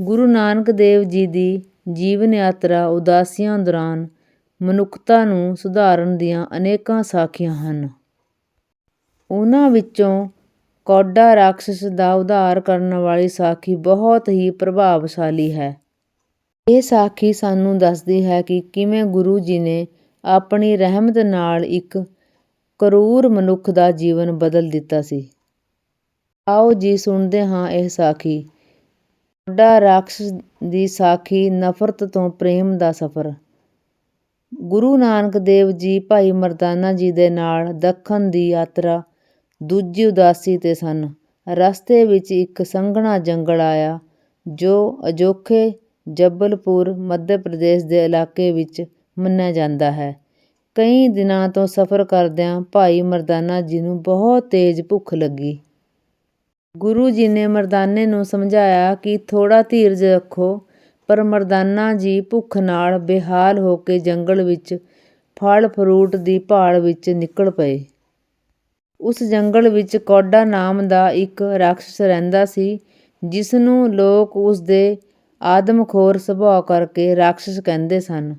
ਗੁਰੂ ਨਾਨਕ ਦੇਵ ਜੀ ਦੀ ਜੀਵਨ ਯਾਤਰਾ ਉਦਾਸੀਆਂ ਦੌਰਾਨ ਮਨੁੱਖਤਾ ਨੂੰ ਸੁਧਾਰਨ ਦੀਆਂ ਅਨੇਕਾਂ ਸਾਖੀਆਂ ਹਨ। ਉਨ੍ਹਾਂ ਵਿੱਚੋਂ ਕੌਡਾ ਰਾਖਸ਼ ਦਾ ਉਧਾਰ ਕਰਨ ਵਾਲੀ ਸਾਖੀ ਬਹੁਤ ਹੀ ਪ੍ਰਭਾਵਸ਼ਾਲੀ ਹੈ। ਇਹ ਸਾਖੀ ਸਾਨੂੰ ਦੱਸਦੀ ਹੈ ਕਿ ਕਿਵੇਂ ਗੁਰੂ ਜੀ ਨੇ ਆਪਣੀ ਰਹਿਮਤ ਨਾਲ ਇੱਕ ਕਰੂਰ ਮਨੁੱਖ ਦਾ ਜੀਵਨ ਬਦਲ ਦਿੱਤਾ ਸੀ। ਆਓ ਜੀ ਸੁਣਦੇ ਹਾਂ ਇਹ ਸਾਖੀ। ਕੌਡਾ ਰਾਖਸ਼ ਦੀ ਸਾਖੀ ਨਫ਼ਰਤ ਤੋਂ ਪ੍ਰੇਮ ਦਾ ਸਫ਼ਰ। ਗੁਰੂ ਨਾਨਕ ਦੇਵ ਜੀ ਭਾਈ ਮਰਦਾਨਾ ਜੀ ਦੇ ਨਾਲ ਦੱਖਣ ਦੀ ਯਾਤਰਾ ਦੂਜੀ ਉਦਾਸੀ ਤੇ ਸਨ। ਰਸਤੇ ਵਿੱਚ ਇੱਕ ਸੰਘਣਾ ਜੰਗਲ ਆਇਆ, ਜੋ ਅਜੋਕੇ ਜਬਲਪੁਰ, ਮੱਧ ਪ੍ਰਦੇਸ਼ ਦੇ ਇਲਾਕੇ ਵਿੱਚ ਮੰਨਿਆ ਜਾਂਦਾ ਹੈ। ਕਈ ਦਿਨਾਂ ਤੋਂ ਸਫ਼ਰ ਕਰਦਿਆਂ ਭਾਈ ਮਰਦਾਨਾ ਜੀ ਨੂੰ ਬਹੁਤ ਤੇਜ਼ ਭੁੱਖ ਲੱਗੀ। ਗੁਰੂ ਜੀ ਨੇ ਮਰਦਾਨੇ ਨੂੰ ਸਮਝਾਇਆ ਕਿ ਥੋੜ੍ਹਾ ਧੀਰਜ ਰੱਖੋ, ਪਰ ਮਰਦਾਨਾ ਜੀ ਭੁੱਖ ਨਾਲ ਬੇਹਾਲ ਹੋ ਕੇ ਜੰਗਲ ਵਿੱਚ ਫਲ ਫਰੂਟ ਦੀ ਭਾਲ ਵਿੱਚ ਨਿਕਲ ਪਏ। ਉਸ ਜੰਗਲ ਵਿੱਚ ਕੌਡਾ ਨਾਮ ਦਾ ਇੱਕ ਰਾਖਸ਼ ਰਹਿੰਦਾ ਸੀ ਜਿਸ ਨੂੰ ਲੋਕ ਉਸ ਦੇ ਆਦਮਖੋਰ ਸੁਭਾਅ ਕਰਕੇ ਰਾਖਸ਼ ਕਹਿੰਦੇ ਸਨ।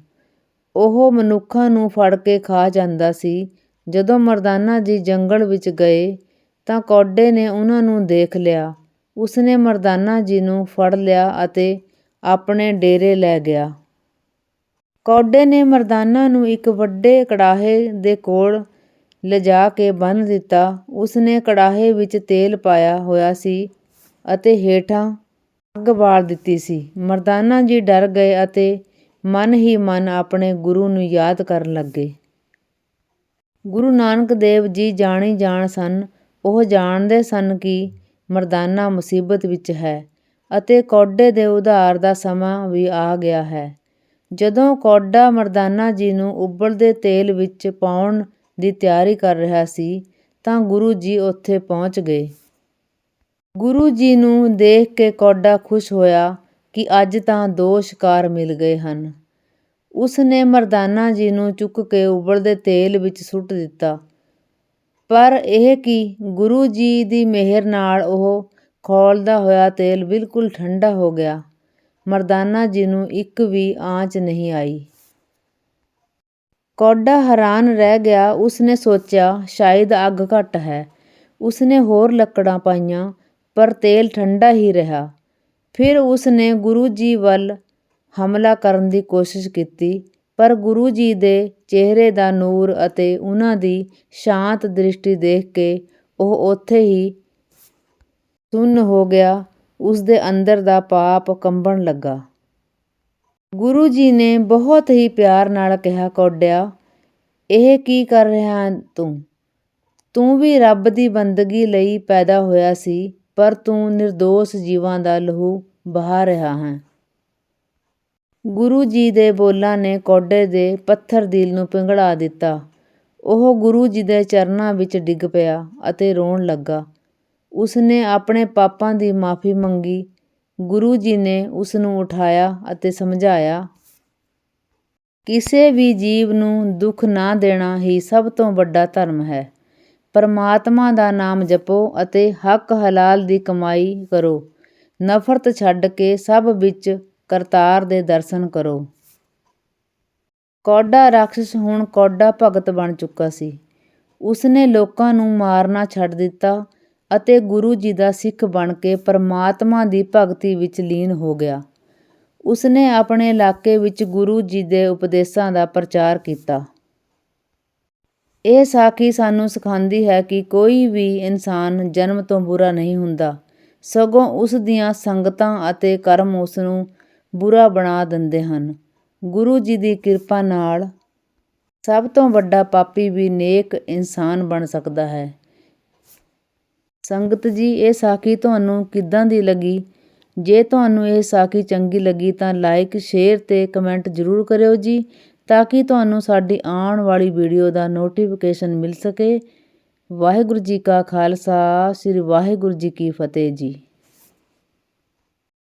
ਉਹ ਮਨੁੱਖਾਂ ਨੂੰ ਫੜ ਕੇ ਖਾ ਜਾਂਦਾ ਸੀ। ਜਦੋਂ ਮਰਦਾਨਾ ਜੀ ਜੰਗਲ ਵਿੱਚ ਗਏ ਤਾਂ ਕੌਡੇ ਨੇ ਉਹਨਾਂ ਨੂੰ ਦੇਖ ਲਿਆ। ਉਸਨੇ ਮਰਦਾਨਾ ਜੀ ਨੂੰ ਫੜ ਲਿਆ ਅਤੇ ਆਪਣੇ ਡੇਰੇ ਲੈ ਗਿਆ। ਕੌਡੇ ਨੇ ਮਰਦਾਨਾ ਨੂੰ ਇੱਕ ਵੱਡੇ ਕੜਾਹੇ ਦੇ ਕੋਲ ਲਿਜਾ ਕੇ ਬੰਨ੍ਹ ਦਿੱਤਾ। ਉਸਨੇ ਕੜਾਹੇ ਵਿੱਚ ਤੇਲ ਪਾਇਆ ਹੋਇਆ ਸੀ ਅਤੇ ਹੇਠਾਂ ਅੱਗ ਬਾਲ ਦਿੱਤੀ ਸੀ। ਮਰਦਾਨਾ ਜੀ ਡਰ ਗਏ ਅਤੇ ਮਨ ਹੀ ਮਨ ਆਪਣੇ ਗੁਰੂ ਨੂੰ ਯਾਦ ਕਰਨ ਲੱਗੇ। ਗੁਰੂ ਨਾਨਕ ਦੇਵ ਜੀ ਜਾਣੀ ਜਾਣ ਸਨ। ਉਹ ਜਾਣਦੇ ਸਨ ਕਿ ਮਰਦਾਨਾ ਮੁਸੀਬਤ ਵਿੱਚ ਹੈ ਅਤੇ ਕੌਡੇ ਦੇ ਉਧਾਰ ਦਾ ਸਮਾਂ ਵੀ ਆ ਗਿਆ ਹੈ। ਜਦੋਂ ਕੌਡਾ ਮਰਦਾਨਾ ਜੀ ਨੂੰ ਉਬਲਦੇ ਤੇਲ ਵਿੱਚ ਪਾਉਣ ਦੀ ਤਿਆਰੀ ਕਰ ਰਿਹਾ ਸੀ, ਤਾਂ ਗੁਰੂ ਜੀ ਉੱਥੇ ਪਹੁੰਚ ਗਏ। ਗੁਰੂ ਜੀ ਨੂੰ ਦੇਖ ਕੇ ਕੌਡਾ ਖੁਸ਼ ਹੋਇਆ ਕਿ ਅੱਜ ਤਾਂ ਦੋ ਸ਼ਿਕਾਰ ਮਿਲ ਗਏ ਹਨ। ਉਸ ਨੇ ਮਰਦਾਨਾ ਜੀ ਨੂੰ ਚੁੱਕ ਕੇ ਉਬਲਦੇ ਤੇਲ ਵਿੱਚ ਸੁੱਟ ਦਿੱਤਾ। ਪਰ ਇਹ ਕਿ ਗੁਰੂ ਜੀ ਦੀ ਮਿਹਰ ਨਾਲ ਉਹ ਖੌਲਦਾ ਹੋਇਆ ਤੇਲ ਬਿਲਕੁਲ ਠੰਡਾ ਹੋ ਗਿਆ। ਮਰਦਾਨਾ ਜੀ ਨੂੰ ਇੱਕ ਵੀ ਆਂਚ ਨਹੀਂ ਆਈ। ਕੌਡਾ ਹੈਰਾਨ ਰਹਿ ਗਿਆ। ਉਸਨੇ ਸੋਚਿਆ, ਸ਼ਾਇਦ ਅੱਗ ਘੱਟ ਹੈ। ਉਸਨੇ ਹੋਰ ਲੱਕੜਾਂ ਪਾਈਆਂ, ਪਰ ਤੇਲ ਠੰਡਾ ਹੀ ਰਿਹਾ। ਫਿਰ ਉਸਨੇ ਗੁਰੂ ਜੀ ਵੱਲ ਹਮਲਾ ਕਰਨ ਦੀ ਕੋਸ਼ਿਸ਼ ਕੀਤੀ ਪਰ ਗੁਰੂ ਜੀ ਦੇ ਚਿਹਰੇ ਦਾ ਨੂਰ ਅਤੇ ਉਨ੍ਹਾਂ ਦੀ ਸ਼ਾਂਤ ਦ੍ਰਿਸ਼ਟੀ ਦੇਖ ਕੇ ਉਹ ਉੱਥੇ ਹੀ ਸੁੰਨ ਹੋ ਗਿਆ। ਉਸ ਦੇ ਅੰਦਰ ਦਾ ਪਾਪ ਕੰਬਣ ਲੱਗਾ। ਗੁਰੂ ਜੀ ਨੇ ਬਹੁਤ ਹੀ ਪਿਆਰ ਨਾਲ ਕਿਹਾ ਕੌਡਿਆ ਇਹ ਕੀ ਕਰ ਰਿਹਾ ਹੈਂ ਤੂੰ? ਤੂੰ ਵੀ ਰੱਬ ਦੀ ਬੰਦਗੀ ਲਈ ਪੈਦਾ ਹੋਇਆ ਸੀ, ਪਰ ਤੂੰ ਨਿਰਦੋਸ਼ ਜੀਵਾਂ ਦਾ ਲਹੂ ਬਹਾ ਰਿਹਾ ਹੈਂ। ਗੁਰੂ ਜੀ ਦੇ ਬੋਲਾਂ ਨੇ ਕੌਡੇ ਦੇ ਪੱਥਰ ਦਿਲ ਨੂੰ ਪਿਘਲਾ ਦਿੱਤਾ। ਉਹ ਗੁਰੂ ਜੀ ਦੇ ਚਰਨਾਂ ਵਿੱਚ ਡਿੱਗ ਪਿਆ ਅਤੇ ਰੋਣ ਲੱਗਾ। ਉਸ ਨੇ ਆਪਣੇ ਪਾਪਾਂ ਦੀ ਮਾਫ਼ੀ ਮੰਗੀ। ਗੁਰੂ ਜੀ ਨੇ ਉਸ ਨੂੰ ਉਠਾਇਆ ਅਤੇ ਸਮਝਾਇਆ। ਕਿਸੇ ਵੀ ਜੀਵ ਨੂੰ ਦੁੱਖ ਨਾ ਦੇਣਾ ਹੀ ਸਭ ਤੋਂ ਵੱਡਾ ਧਰਮ ਹੈ। ਪਰਮਾਤਮਾ ਦਾ ਨਾਮ ਜਪੋ ਅਤੇ ਹੱਕ ਹਲਾਲ ਦੀ ਕਮਾਈ ਕਰੋ। ਨਫ਼ਰਤ ਛੱਡ ਕੇ ਸਭ ਵਿੱਚ ਕਰਤਾਰ ਦੇ ਦਰਸ਼ਨ ਕਰੋ। ਕੌਡਾ ਰਾਖਸ਼ ਹੁਣ ਕੌਡਾ ਭਗਤ ਬਣ ਚੁੱਕਾ ਸੀ। ਉਸਨੇ ਲੋਕਾਂ ਨੂੰ ਮਾਰਨਾ ਛੱਡ ਦਿੱਤਾ ਅਤੇ ਗੁਰੂ ਜੀ ਦਾ ਸਿੱਖ ਬਣ ਕੇ ਪਰਮਾਤਮਾ ਦੀ ਭਗਤੀ ਵਿੱਚ ਲੀਨ ਹੋ ਗਿਆ। ਉਸਨੇ ਆਪਣੇ ਇਲਾਕੇ ਵਿੱਚ ਗੁਰੂ ਜੀ ਦੇ ਉਪਦੇਸ਼ਾਂ ਦਾ ਪ੍ਰਚਾਰ ਕੀਤਾ। ਇਹ ਸਾਖੀ ਸਾਨੂੰ ਸਿਖਾਉਂਦੀ ਹੈ ਕਿ ਕੋਈ ਵੀ ਇਨਸਾਨ ਜਨਮ ਤੋਂ ਬੁਰਾ ਨਹੀਂ ਹੁੰਦਾ ਸਗੋਂ ਉਸ ਦੀਆਂ ਸੰਗਤਾਂ ਅਤੇ ਕਰਮ ਉਸ ਨੂੰ ਬੁਰਾ ਬਣਾ ਦਿੰਦੇ ਹਨ। ਗੁਰੂ ਜੀ ਦੀ ਕਿਰਪਾ ਨਾਲ ਸਭ ਤੋਂ ਵੱਡਾ ਪਾਪੀ ਵੀ ਨੇਕ ਇਨਸਾਨ ਬਣ ਸਕਦਾ ਹੈ। ਸੰਗਤ ਜੀ, ਇਹ ਸਾਖੀ ਤੁਹਾਨੂੰ ਕਿੱਦਾਂ ਦੀ ਲੱਗੀ? ਜੇ ਤੁਹਾਨੂੰ ਇਹ ਸਾਖੀ ਚੰਗੀ ਲੱਗੀ ਤਾਂ ਲਾਈਕ ਸ਼ੇਅਰ ਤੇ ਕਮੈਂਟ ਜ਼ਰੂਰ ਕਰਿਓ ਜੀ, ਤਾਂ ਕਿ ਤੁਹਾਨੂੰ ਸਾਡੀ ਆਉਣ ਵਾਲੀ ਵੀਡੀਓ ਦਾ ਨੋਟੀਫਿਕੇਸ਼ਨ ਮਿਲ ਸਕੇ। ਵਾਹਿਗੁਰੂ ਜੀ ਕਾ ਖਾਲਸਾ, ਸ੍ਰੀ ਵਾਹਿਗੁਰੂ ਜੀ ਕੀ ਫਤਿਹ ਜੀ।